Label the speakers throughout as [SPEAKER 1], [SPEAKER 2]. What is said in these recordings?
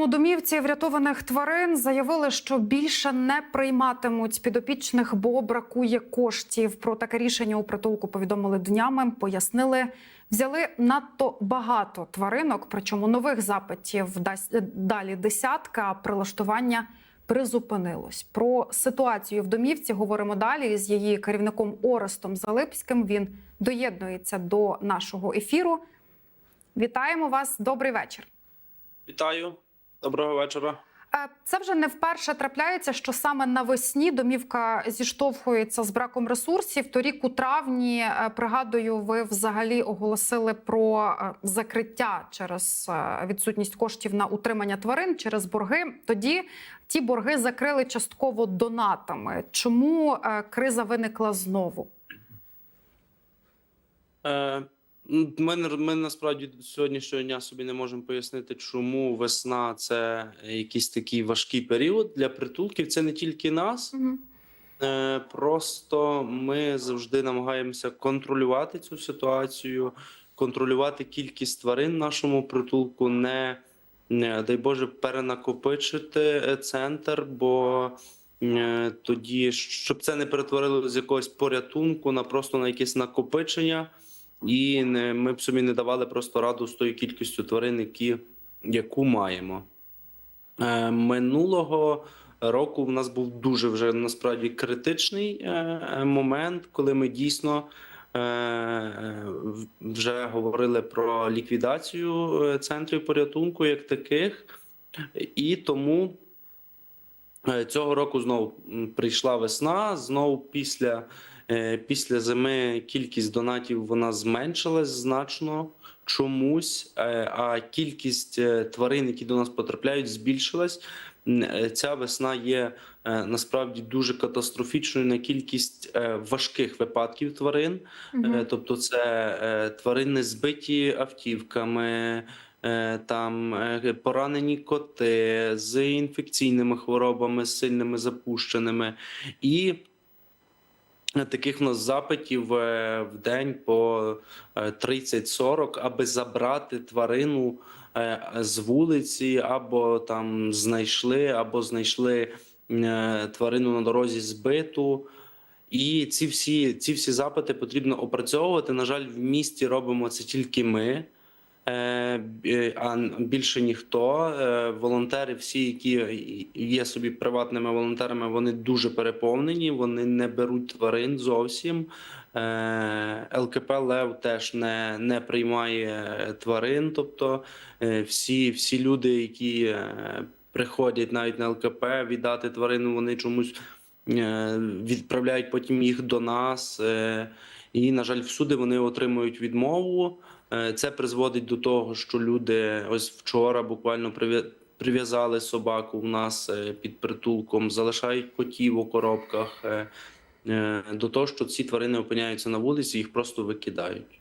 [SPEAKER 1] Черкаському домівці врятованих тварин заявили, що більше не прийматимуть підопічних, бо бракує коштів. Про таке рішення у притулку повідомили днями. Пояснили, взяли надто багато тваринок, причому нових запитів далі десятка. а Прилаштування призупинилось. Про ситуацію в домівці говоримо далі з її керівником Орестом Залипським. Він доєднується до нашого ефіру. Вітаємо вас. Добрий вечір.
[SPEAKER 2] Вітаю, доброго вечора.
[SPEAKER 1] Е, Це вже не вперше трапляється, що саме навесні домівка зіштовхується з браком ресурсів. Торік у травні, е, пригадую, ви взагалі оголосили про е, закриття через відсутність коштів на утримання тварин через борги. Тоді ті борги закрили частково донатами. Чому криза виникла знову?
[SPEAKER 2] Е, ми, ми насправді сьогоднішнього дня собі не можемо пояснити, чому весна це якийсь такий важкий період для притулків. Це не тільки нас. Е, Просто ми завжди намагаємося контролювати цю ситуацію, контролювати кількість тварин в нашому притулку, не, не дай Боже, перенакопичити е, центр, бо е, тоді, щоб це не перетворило з якогось порятунку на просто на якесь накопичення, і не, ми б собі не давали просто раду з тою кількістю тварин, які, яку маємо. Е, Минулого року в нас був дуже вже насправді критичний е, е, момент, коли ми дійсно е, вже говорили про ліквідацію е, центрів порятунку як таких, і тому цього року знову прийшла весна. Знову після, після зими кількість донатів вона зменшилась значно чомусь, е, а кількість е, тварин, які до нас потрапляють, збільшилась. Е, Ця весна є е, насправді дуже катастрофічною на кількість е, важких випадків тварин. Е, Тобто, це е, тварини збиті автівками, е, там е, поранені коти з інфекційними хворобами, з сильними запущеними. І е, таких в нас запитів е, в день по е, 30-40, аби забрати тварину е, з вулиці, або там знайшли, або знайшли е, тварину на дорозі збиту. І ці всі, ці всі запити потрібно опрацьовувати. На жаль, в місті робимо це тільки ми, е, а більше ніхто. Е, Волонтери, всі, які є собі приватними волонтерами, вони дуже переповнені, вони не беруть тварин зовсім. Е, ЛКП Лев теж не, не приймає тварин. Тобто е, всі, всі люди, які е, приходять навіть на ЛКП віддати тварину, вони чомусь е, відправляють потім їх до нас. е, І, на жаль, всюди вони отримують відмову. Е, Це призводить до того, що люди ось вчора буквально прив'язали собаку в нас е, під притулком, залишають котів у коробках. е, До того, що ці тварини опиняються на вулиці, їх просто викидають.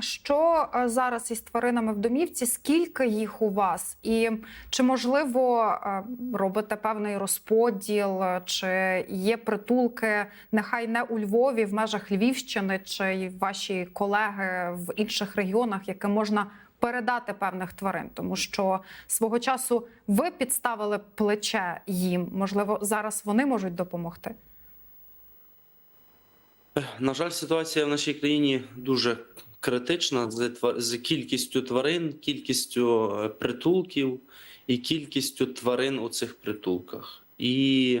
[SPEAKER 1] Що е, зараз із тваринами в домівці? Скільки їх у вас? І чи можливо е, робите певний розподіл, е, чи є притулки, нехай не у Львові, в межах Львівщини, чи ваші колеги в інших регіонах, яке можна передати певних тварин? Тому що свого часу ви підставили плече їм. Можливо, зараз вони можуть допомогти.
[SPEAKER 2] На жаль, ситуація в нашій країні дуже критична з, з кількістю тварин, кількістю е, притулків і кількістю тварин у цих притулках. І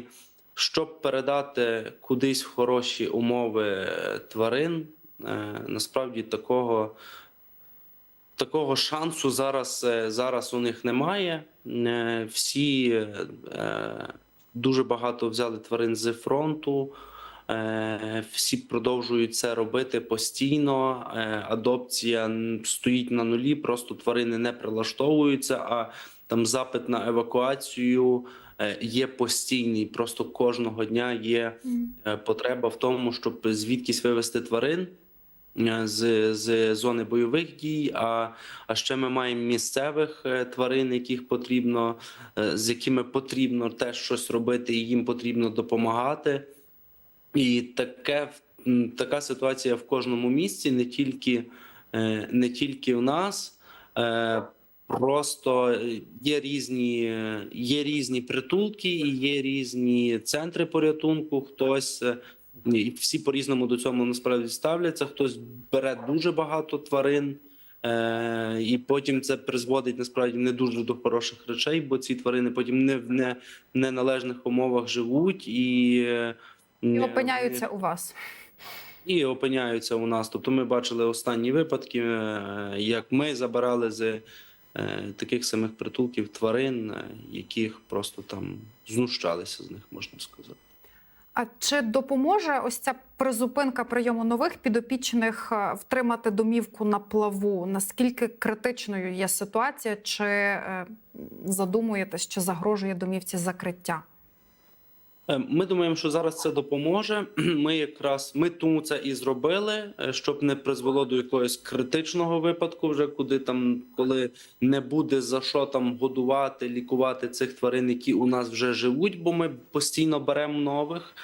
[SPEAKER 2] щоб передати кудись хороші умови е, тварин, е, насправді такого, такого шансу зараз, зараз у них немає. Всі дуже багато взяли тварин з фронту. Е, Всі продовжують це робити постійно. Е, Адопція стоїть на нулі, просто тварини не прилаштовуються. А там запит на евакуацію е, є постійний. Просто кожного дня є потреба в тому, щоб звідкись вивести тварин. З, з зони бойових дій, а, а ще ми маємо місцевих тварин, яких потрібно, з якими потрібно теж щось робити, і їм потрібно допомагати. І таке, така ситуація в кожному місці, не тільки, е, не тільки в нас. Е, Просто є різні, є різні притулки і є різні центри порятунку. Хтось е, і всі по-різному до цього насправді ставляться. Хтось бере дуже багато тварин, і потім це призводить насправді не дуже до хороших речей, бо ці тварини потім не в не, неналежних умовах живуть і,
[SPEAKER 1] І опиняються у вас.
[SPEAKER 2] і опиняються у нас. Тобто ми бачили останні випадки, е, як ми забирали з е, таких самих притулків тварин, е, яких просто там знущалися з них, можна сказати.
[SPEAKER 1] А чи допоможе ось ця призупинка прийому нових підопічних втримати домівку на плаву? Наскільки критичною є ситуація? Чи задумуєтесь, чи загрожує домівці закриття?
[SPEAKER 2] Е, Ми думаємо, що зараз це допоможе. Ми якраз ми тому це і зробили, е, щоб не призвело до якогось критичного випадку, вже куди там, коли не буде за що там годувати, лікувати цих тварин, які у нас вже живуть, бо ми постійно беремо нових.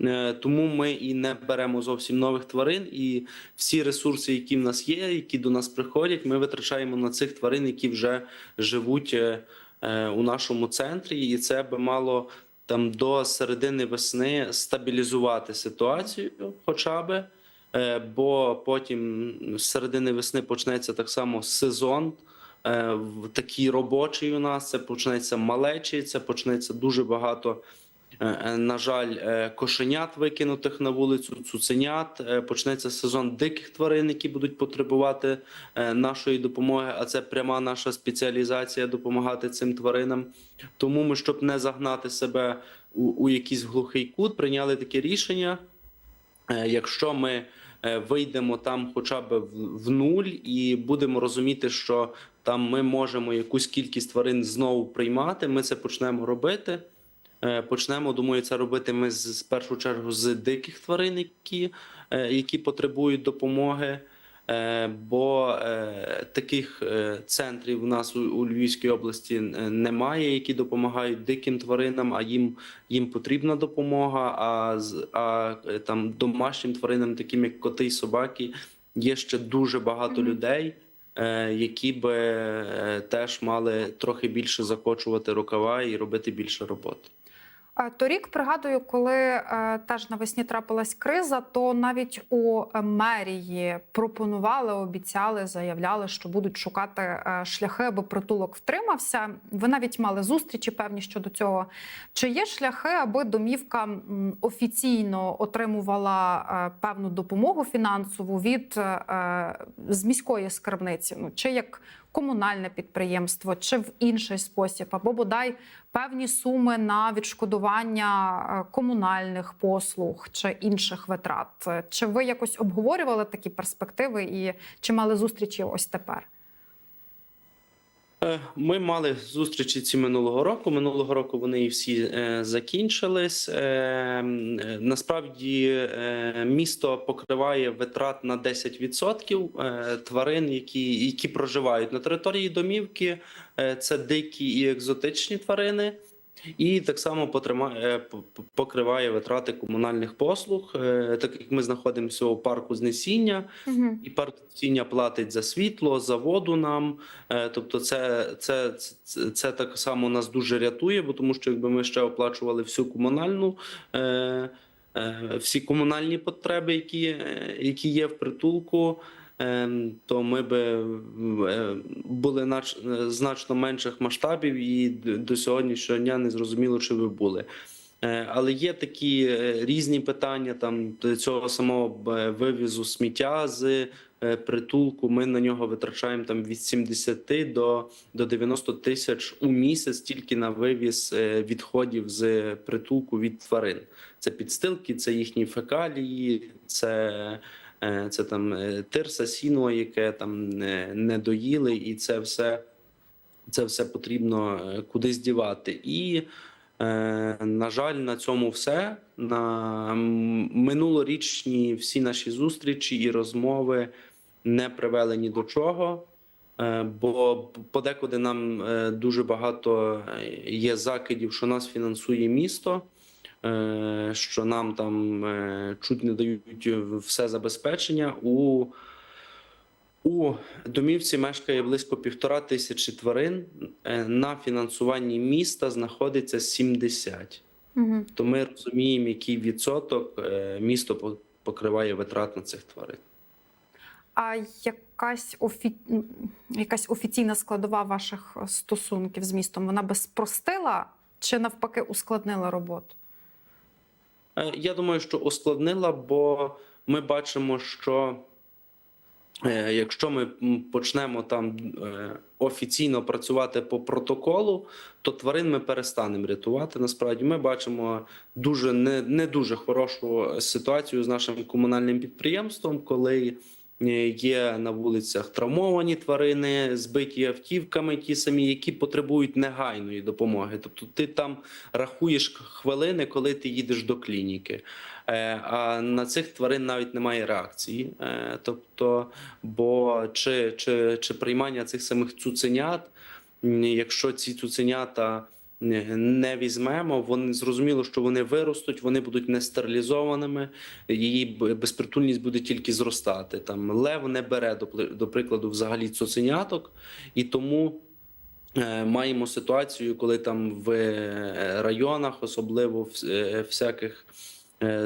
[SPEAKER 2] Е, Тому ми і не беремо зовсім нових тварин. І всі ресурси, які в нас є, які до нас приходять, ми витрачаємо на цих тварин, які вже живуть у нашому центрі, і це би мало там до середини весни стабілізувати ситуацію, хоча би. Е, Бо потім з середини весни почнеться так само сезон. е, Такий робочий у нас це почнеться малечі, це почнеться дуже багато, на жаль, е, кошенят викинутих на вулицю, цуценят. Е, Почнеться сезон диких тварин, які будуть потребувати е, нашої допомоги. А це пряма наша спеціалізація допомагати цим тваринам. Тому ми, щоб не загнати себе у, у якийсь глухий кут, прийняли таке рішення. Е, Якщо ми е, вийдемо там хоча б в нуль і будемо розуміти, що там ми можемо якусь кількість тварин знову приймати, ми це почнемо робити. Е, Почнемо, думаю, це робити ми з, з першу чергу з диких тварин, які, е, які потребують допомоги. Е, Бо таких центрів у нас у, Львівській області немає, які допомагають диким тваринам, а їм, їм потрібна допомога. А, а там домашнім тваринам, таким як коти й собаки, є ще дуже багато
[SPEAKER 1] Мгм.
[SPEAKER 2] людей, е, які би теж мали трохи більше закочувати рукава і робити більше роботи.
[SPEAKER 1] Торік пригадую, коли е, теж навесні трапилась криза, то навіть у е, мерії пропонували, обіцяли, заявляли, що будуть шукати е, шляхи, аби притулок втримався. Ви навіть мали зустрічі певні щодо цього. Чи є шляхи, аби домівка офіційно отримувала певну допомогу фінансову від з міської скарбниці? Ну чи як комунальне підприємство, чи в інший спосіб, або бодай певні суми на відшкодування е, комунальних послуг чи інших витрат. Чи ви якось обговорювали такі перспективи і чи мали зустрічі ось тепер?
[SPEAKER 2] Е, Ми мали зустрічі ці минулого року. Минулого року вони всі е, закінчились. Е, насправді місто покриває витрат на 10% е, тварин, які, які проживають на території домівки. Це дикі і екзотичні тварини. І так само е, покриває витрати комунальних послуг, Е, так як ми знаходимося у парку знесіння,
[SPEAKER 1] Угу.
[SPEAKER 2] і партійня платить за світло, за воду нам. Е, Тобто, це, це, це, це так само нас дуже рятує, бо тому що якби ми ще оплачували всю комунальну. Всі комунальні потреби, які, які є в притулку, то ми би е, були е, значно менших масштабів, і до сьогоднішнього дня не зрозуміло, чи ви були. Е, Але є такі різні питання там цього самого вивізу сміття з притулку. Ми на нього витрачаємо там від 70 до, до 90 тисяч у місяць тільки на вивіз відходів з притулку від тварин. Це підстилки, це їхні фекалії, це, це там е, тирса, сіно, яке там не, не доїли, і це все, це все потрібно е, кудись дівати. І Е, на жаль, на цьому все. На минулорічні всі наші зустрічі і розмови не привели ні до чого. Е, Бо подекуди нам е, дуже багато е, є закидів, що нас фінансує місто, е, що нам там е, чуть не дають все забезпечення. У У домівці мешкає близько півтора тисячі тварин. Е, На фінансуванні міста знаходиться 70.
[SPEAKER 1] Угу.
[SPEAKER 2] То ми розуміємо, який відсоток е, місто покриває витрат на цих тварин.
[SPEAKER 1] А якась офі... якась офіційна складова ваших стосунків з містом вона би спростила чи навпаки ускладнила роботу?
[SPEAKER 2] Е, Я думаю, що ускладнила, бо ми бачимо, що е, якщо ми почнемо там е, офіційно працювати по протоколу, то тварин ми перестанемо рятувати. Насправді ми бачимо дуже не, не дуже хорошу ситуацію з нашим комунальним підприємством, коли є на вулицях травмовані тварини, збиті автівками, ті самі, які потребують негайної допомоги. Тобто, ти там рахуєш хвилини, коли ти їдеш до клініки. Е, А на цих тварин навіть немає реакції. Е, Тобто, бо чи, чи, чи приймання цих самих цуценят, якщо ці цуценята не- візьмемо, вони зрозуміло, що вони виростуть, вони будуть нестерилізованими, її безпритульність буде тільки зростати. Там лев не бере до, прикладу взагалі цуценяток, і тому. Е, Маємо ситуацію, коли там в е, районах, особливо в е, всяких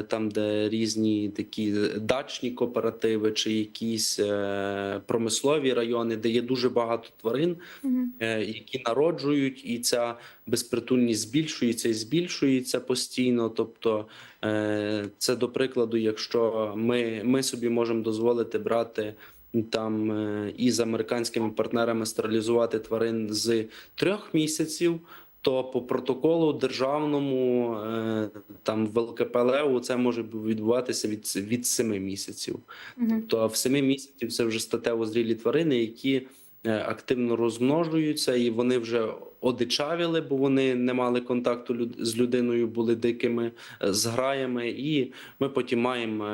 [SPEAKER 2] там, де різні такі дачні кооперативи чи якісь е, промислові райони, де є дуже багато тварин, е, які народжують, і ця безпритульність збільшується і збільшується постійно. Тобто, е, це до прикладу, якщо ми, ми собі можемо дозволити брати. Там е, і з американськими партнерами стерилізувати тварин з трьох місяців, то по протоколу державному е, там в ЛКПЛЕУ це може відбуватися від, від 7 місяців.
[SPEAKER 1] Угу.
[SPEAKER 2] То в 7 місяців це вже статево зрілі тварини, які е, активно розмножуються, і вони вже одичавіли, бо вони не мали контакту люд- з людиною, були дикими е, зграями. І ми потім маємо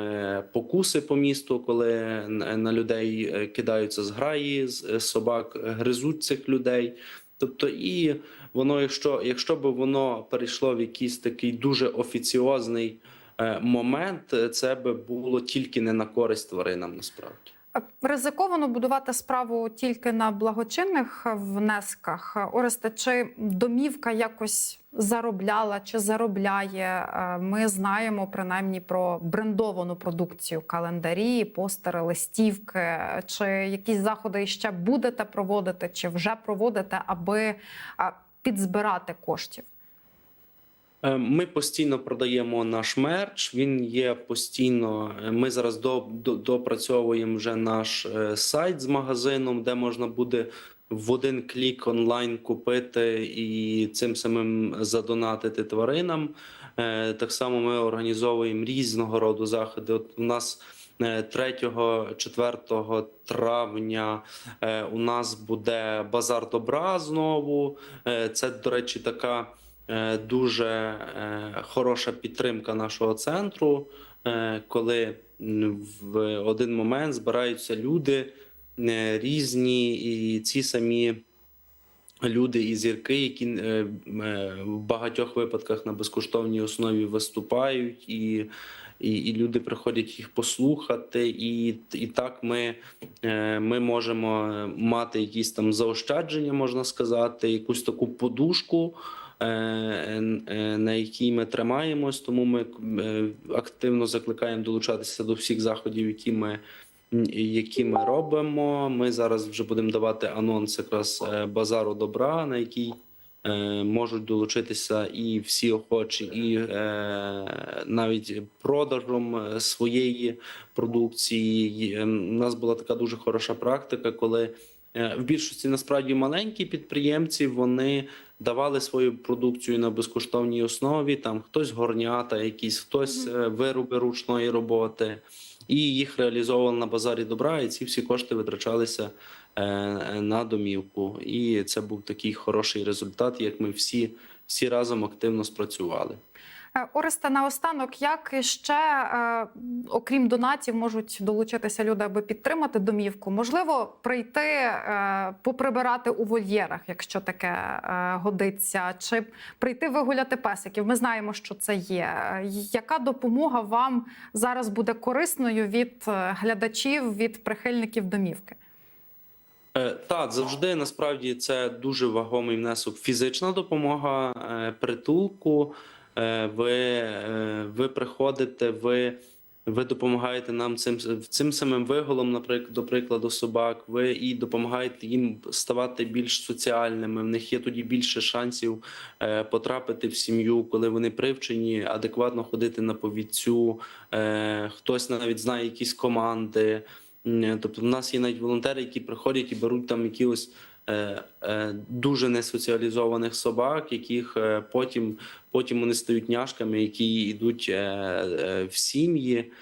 [SPEAKER 2] покуси по місту, коли на людей кидаються зграї з собак, гризуть цих людей. Тобто, і воно, якщо, якщо б воно перейшло в якийсь такий дуже офіціозний е, момент, е, це би було тільки не на користь тваринам насправді.
[SPEAKER 1] Ризиковано будувати справу тільки на благочинних внесках. Оресте, чи домівка якось заробляла чи заробляє? Е, Ми знаємо принаймні про брендовану продукцію, календарі, постери, листівки. Чи якісь заходи ще будете проводити, чи вже проводите, аби е, підзбирати коштів?
[SPEAKER 2] Е, Ми постійно продаємо наш мерч. Він є постійно. е, Ми зараз до, до, допрацьовуємо вже наш е, сайт з магазином, де можна буде в один клік онлайн купити і цим самим задонатити тваринам. Так само ми організовуємо різного роду заходи. От у нас 3-4 травня е, у нас буде базар добра знову. Е, Це, до речі, така е, дуже е, хороша підтримка нашого центру, е, коли в один момент збираються люди е, різні, і ці самі люди і зірки, які е, е, в багатьох випадках на безкоштовній основі виступають, і, і, і люди приходять їх послухати. І, і так ми, е, ми можемо е, мати якісь там заощадження, можна сказати, якусь таку подушку. е, На якій ми тримаємось, тому ми активно закликаємо долучатися до всіх заходів, які ми які ми робимо. Ми зараз вже будемо давати анонс якраз базару добра, на який можуть долучитися і всі охочі, і е, навіть продажем е, своєї продукції. Е, У нас була така дуже хороша практика, коли е, в більшості насправді маленькі підприємці вони давали свою продукцію на безкоштовній основі. Там хтось горнята, якісь, хтось е, вироби ручної роботи, і їх реалізовували на базарі добра. І ці всі кошти витрачалися е, на домівку. І це був такий хороший результат, як ми всі, всі разом активно спрацювали.
[SPEAKER 1] Е, Оресте, наостанок, як ще, е, окрім донатів, можуть долучитися люди, аби підтримати домівку? Можливо, прийти е, поприбирати у вольєрах, якщо таке годиться, чи прийти вигуляти песиків. Ми знаємо, що це є. Яка допомога вам зараз буде корисною від глядачів, від прихильників домівки?
[SPEAKER 2] Так, завжди насправді це дуже вагомий внесок. Фізична допомога притулку. Е, Ви, е, ви приходите, ви, ви допомагаєте нам цим, цим самим виголом, наприклад, до прикладу, собак. Ви і допомагаєте їм ставати більш соціальними. В них є тоді більше шансів е, потрапити в сім'ю, коли вони привчені, адекватно ходити на повідцю. Хтось навіть знає якісь команди. Тобто, в нас є навіть волонтери, які приходять і беруть там е, дуже несоціалізованих собак, яких е, потім, потім вони стають няшками, які йдуть е, е, в сім'ї.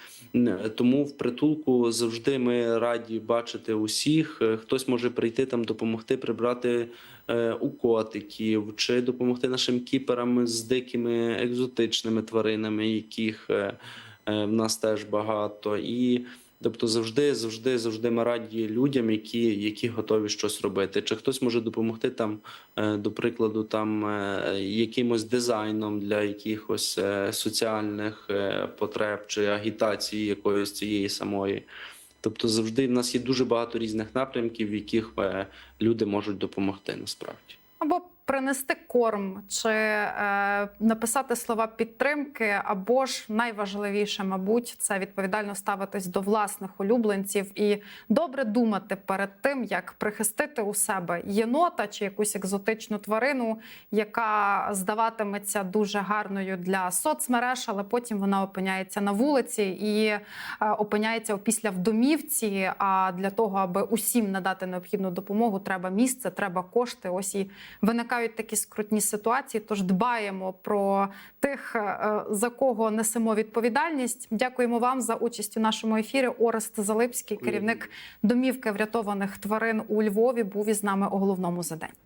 [SPEAKER 2] Тому в притулку завжди ми раді бачити усіх. Е, Хтось може прийти там допомогти прибрати е, у котиків, чи допомогти нашим кіперам з дикими екзотичними тваринами, яких е, е, в нас теж багато. І Тобто завжди, завжди, завжди ми раді людям, які, які готові щось робити. Чи хтось може допомогти там, е, до прикладу, там е, якимось дизайном для якихось е, соціальних потреб чи агітації якоїсь цієї самої. Тобто завжди в нас є дуже багато різних напрямків, в яких люди можуть допомогти насправді.
[SPEAKER 1] Або принести корм, чи е, написати слова підтримки, або ж найважливіше, мабуть, це відповідально ставитись до власних улюбленців і добре думати перед тим, як прихистити у себе єнота чи якусь екзотичну тварину, яка здаватиметься дуже гарною для соцмереж, але потім вона опиняється на вулиці і е, опиняється після в домівці. А для того, аби усім надати необхідну допомогу, треба місце, треба кошти. Ось і виникають такі скрутні ситуації. Тож дбаємо про тих, е, за кого несемо відповідальність. Дякуємо вам за участь у нашому ефірі. Орест Залипський, керівник домівки врятованих тварин у Львові, був із нами у головному за день.